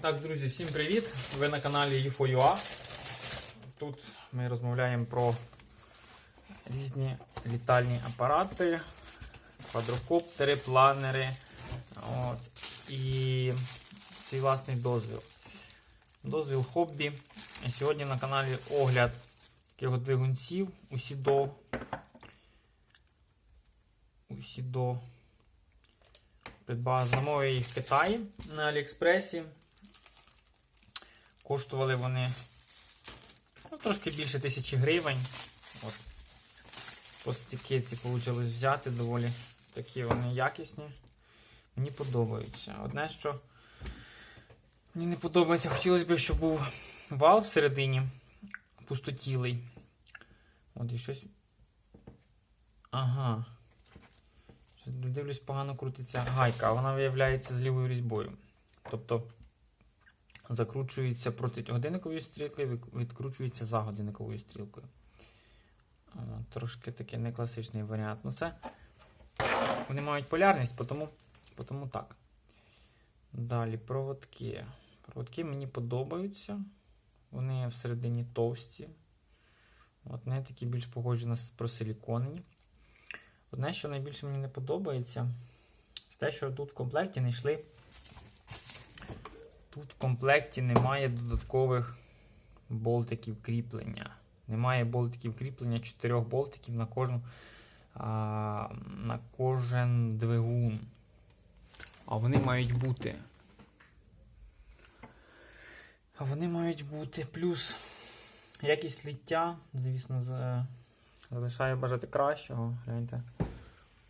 Так, друзі, всім привіт! Ви на каналі UFO.ua. Тут ми розмовляємо про різні літальні апарати, квадрокоптери, планери от, і свій власний дозвіл. Дозвіл хобі. Сьогодні на каналі огляд таких двигунців Усідо. Усідо. Придбав замовив їх в Китаї на Аліекспресі. Коштували вони ну, трошки більше тисячі гривень. От. Постікетці вийшло взяти доволі такі вони якісні. Мені подобаються. Одне, що мені не подобається, хотілося б, щоб був вал всередині пустотілий. От і щось. Ага. Дивлюсь, погано крутиться гайка, а вона виявляється з лівою різьбою. Тобто закручується проти годинникової стрілки, відкручується за годинниковою стрілкою. Трошки такий не класичний варіант. Ну це вони мають полярність, тому, тому так. Далі проводки. Проводки мені подобаються. Вони всередині товсті. От вони такі більш похожі на просиліконені. Одне, що найбільше мені не подобається, це те, що тут в комплекті не йшли Тут в комплекті немає додаткових болтиків кріплення. Немає болтиків кріплення, 4 болтиків на кожну, а, на кожен двигун. А вони мають бути. А вони мають бути. Плюс якість ліття, звісно, за- залишає бажати кращого. Гляньте.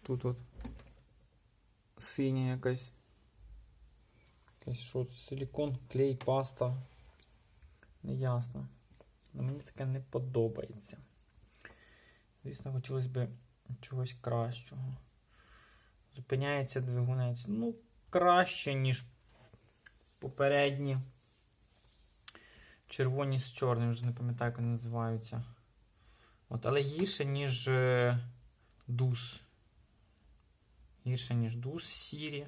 Тут от синя якась. Якась що це? Силікон, клей, паста. Неясно. Но мені таке не подобається. Звісно, хотілося б чогось кращого. Зупиняється двигунець. Ну, краще, ніж попередні. Червоні з чорним, вже не пам'ятаю, як вони називаються. От, але гірше, ніж е, дус. Гірше, ніж дус сірі.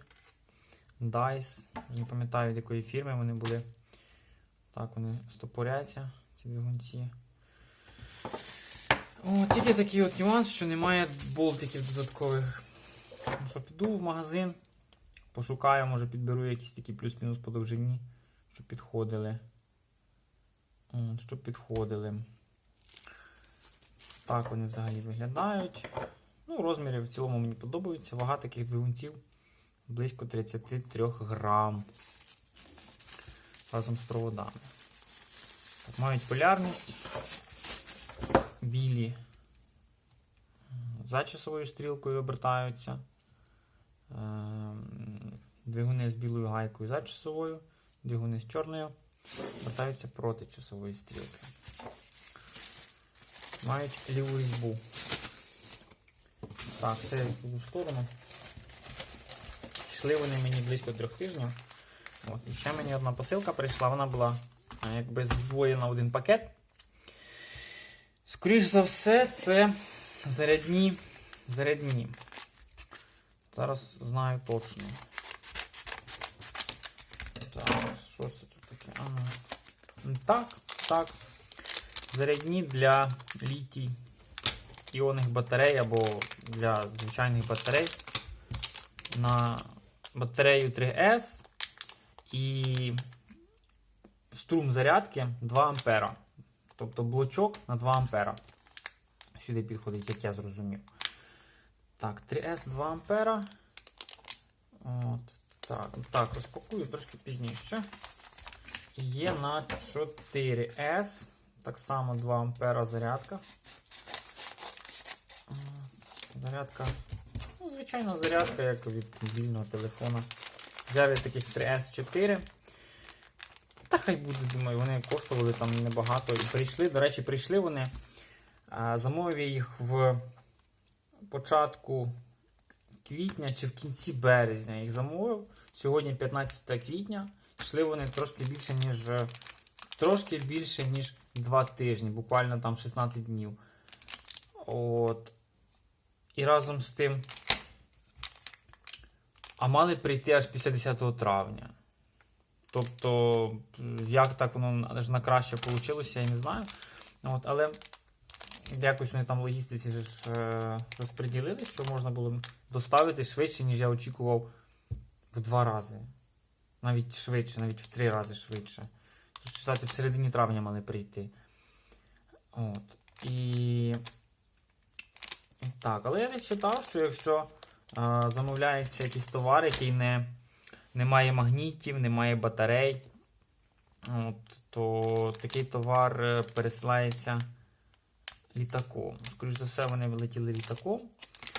Dice. Не пам'ятаю, від якої фірми вони були. Так, вони стопоряться, ці двигунці. О, тільки такий от нюанс, що немає болтиків додаткових. Що, піду в магазин, пошукаю, може підберу якісь такі плюс-мінус по довжині, щоб підходили. Щоб підходили. Так вони взагалі виглядають. Ну, розміри в цілому мені подобаються. Вага таких двигунців близько 33 грам разом з проводами. Так, мають полярність. Білі за часовою стрілкою обертаються. Ем, Двигуни з білою гайкою за часовою, двигуни з чорною обертаються проти часової стрілки. Мають ліву різьбу. Так, це в сторону. Йшли вони мені близько трьох тижнів. От, і ще мені одна посилка прийшла, вона була якби здвоєна в один пакет. Скоріш за все, це зарядні. зарядні. Зараз знаю точно. Так, що це тут таке? Ага. Так, так. Зарядні для літій іонних батарей або для звичайних батарей на батарею 3S і струм зарядки 2 ампера. Тобто блочок на 2 ампера. Сюди підходить, як я зрозумів. Так, 3S 2 ампера. От, так, так, розпакую трошки пізніше. Є на 4S. Так само 2 ампера зарядка. Зарядка Ну, звичайна зарядка, як від мобільного телефона. Взяв я таких 3S4. Та хай буде, думаю, вони коштували там небагато. І прийшли, до речі, прийшли вони. Замовив я їх в початку квітня чи в кінці березня. Їх замовив. Сьогодні 15 квітня. Йшли вони трошки більше, ніж трошки більше, ніж 2 тижні, буквально там 16 днів. От. І разом з тим а мали прийти аж після 10 травня. Тобто, як так воно аж на краще вийшло, я не знаю. От, але якось вони там логістиці ж е, розподілили, що можна було доставити швидше, ніж я очікував в два рази. Навіть швидше, навіть в три рази швидше. Читати, в середині травня мали прийти. От. І. Так, але я десь читав, що якщо замовляється якийсь товар, який не, не має магнітів, не має батарей, от, то такий товар е, пересилається літаком. Скоріше за все, вони летіли літаком.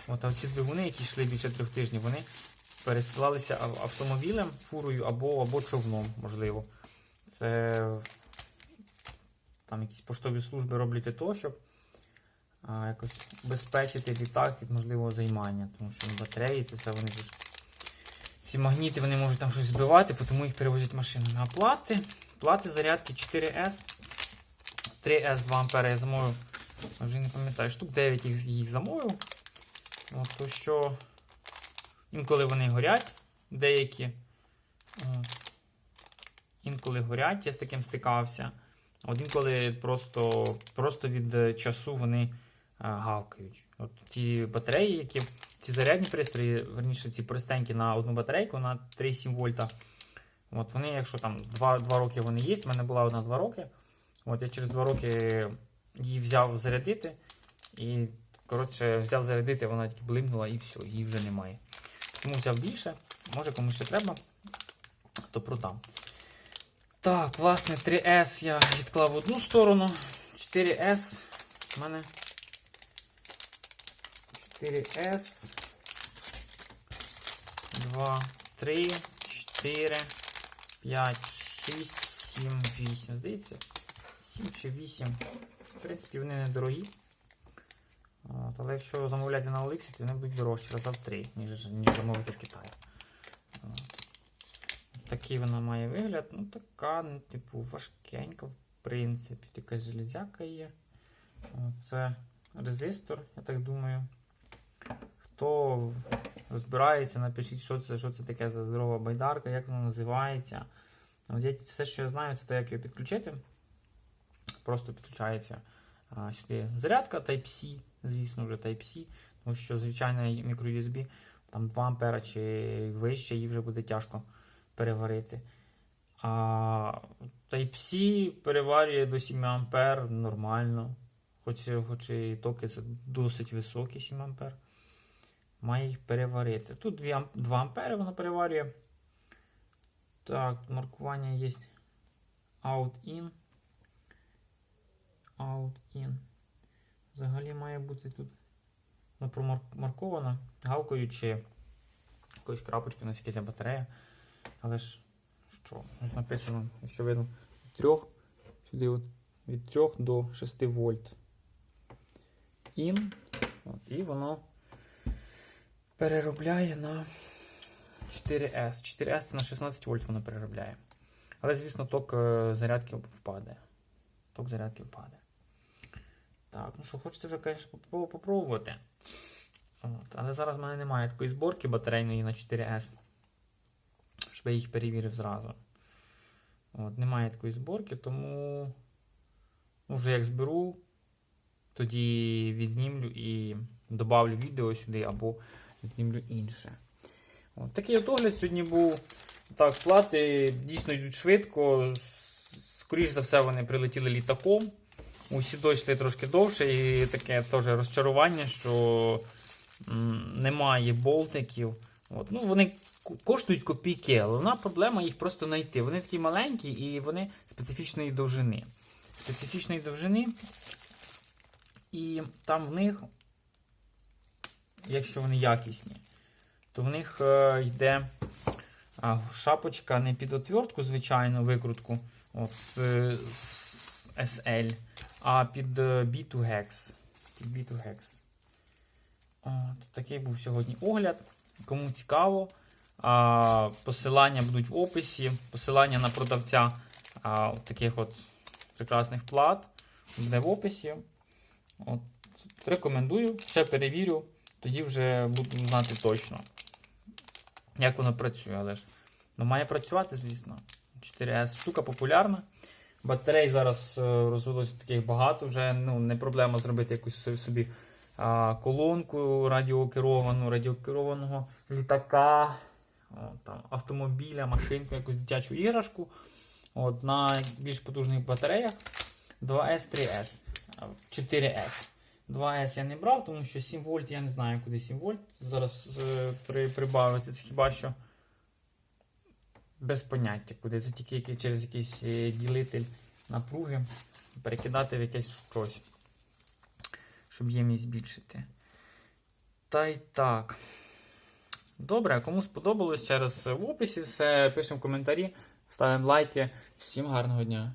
От, а ці двигуни, які йшли більше трьох тижнів, вони пересилалися автомобілем, фурою або, або човном, можливо. Це там якісь поштові служби роблять для того, щоб а, якось безпечити літак від можливого займання. Тому що батареї, це все вони ж. Ці магніти вони можуть там щось збивати, тому їх перевозять машинами. А плати, плати зарядки 4S. 3S 2 ампера я замовив. Вже не пам'ятаю, штук 9 їх, їх замовив. От, то що інколи вони горять, деякі. Інколи горять, я з таким стикався. От інколи просто, просто від е, часу вони а, гавкають. От ті батареї, які ці зарядні пристрої, верніше, ці простенькі на одну батарейку на 3,7 вольта. От вони, якщо там 2, 2 роки вони є, в мене була одна 2 роки. От я через 2 роки її взяв зарядити. І, коротше, взяв зарядити, вона тільки блимнула і все, її вже немає. Тому взяв більше. Може комусь ще треба, то продам. Так, власне, 3S я відклав в одну сторону. 4S у мене 4S. 2, 3, 4, 5, 6, 7, 8. Здається, 7 чи 8. В принципі, вони недорогі. От, але якщо замовляти на Олексі, то вони будуть дорожчі раза в 3, ніж, ніж замовити з Китаю. От. Такий вона має вигляд. Ну, така, ну, типу, важкенька, в принципі. Така железяка є. Це резистор, я так думаю. Хто розбирається, напишіть, що це, що це таке за здорова байдарка, як воно називається. От я, все, що я знаю, це те, як його підключити. Просто підключається а, сюди зарядка Type-C, звісно, вже Type-C, тому що звичайна мікро-USB, там 2 ампера чи вище, її вже буде тяжко переварити. А Type-C переварює до 7 ампер нормально. Хоч, хоч і токи це досить високі 7 ампер. Має їх переварити. Тут 2, ам- 2 ампери воно переварює. Так, маркування є out-in. Out-in. Взагалі має бути тут ну, промарковано галкою чи якоюсь крапочкою, на ця батарея. Але ж що? Ось написано, якщо видно, від 3, сюди от, від 3 до 6 вольт. In. От, і воно переробляє на 4S. 4S це на 16 вольт воно переробляє. Але, звісно, ток е, зарядки впаде. Ток зарядки впаде. Так, ну що, хочеться вже, звісно, попробувати. От, але зараз в мене немає такої зборки батарейної на 4S. Щоб я їх перевірив зразу. От, немає такої зборки, тому ну, вже як зберу, тоді відзнімлю і добавлю відео сюди або знімлю інше. От, такий от огляд сьогодні був. Так, плати дійсно йдуть швидко. С- Скоріш за все, вони прилетіли літаком. Усі дійшли трошки довше, і таке теж розчарування, що немає болтиків. От. Ну, вони коштують копійки, але одна проблема їх просто знайти. Вони такі маленькі і вони специфічної довжини. Специфічної довжини. І там в них, якщо вони якісні, то в них е, йде шапочка не під отвертку, звичайну викрутку от, з, з SL, а під е, B2 Hex. Під B2 Hex. От, такий був сьогодні огляд. Кому цікаво, посилання будуть в описі. Посилання на продавця от таких от прекрасних плат буде в описі. От, рекомендую, ще перевірю, тоді вже буду знати точно, як воно працює. але ж ну, Має працювати, звісно. 4С штука популярна. Батарей зараз е, розвелося таких багато, вже ну, не проблема зробити якусь собі а, колонку радіокеровану, радіокерованого літака, от, там, автомобіля, машинку, якусь дитячу іграшку. От, На більш потужних батареях 2С3S. 4С. 2С я не брав, тому що 7 вольт я не знаю, куди 7 вольт зараз е, при, прибавити. Це хіба що без поняття, куди це тільки через якийсь е, ділитель напруги перекидати в якесь щось, щоб ємність збільшити. Та й так. Добре, кому сподобалось, через в описі все. Пишемо коментарі, ставимо лайки. Всім гарного дня!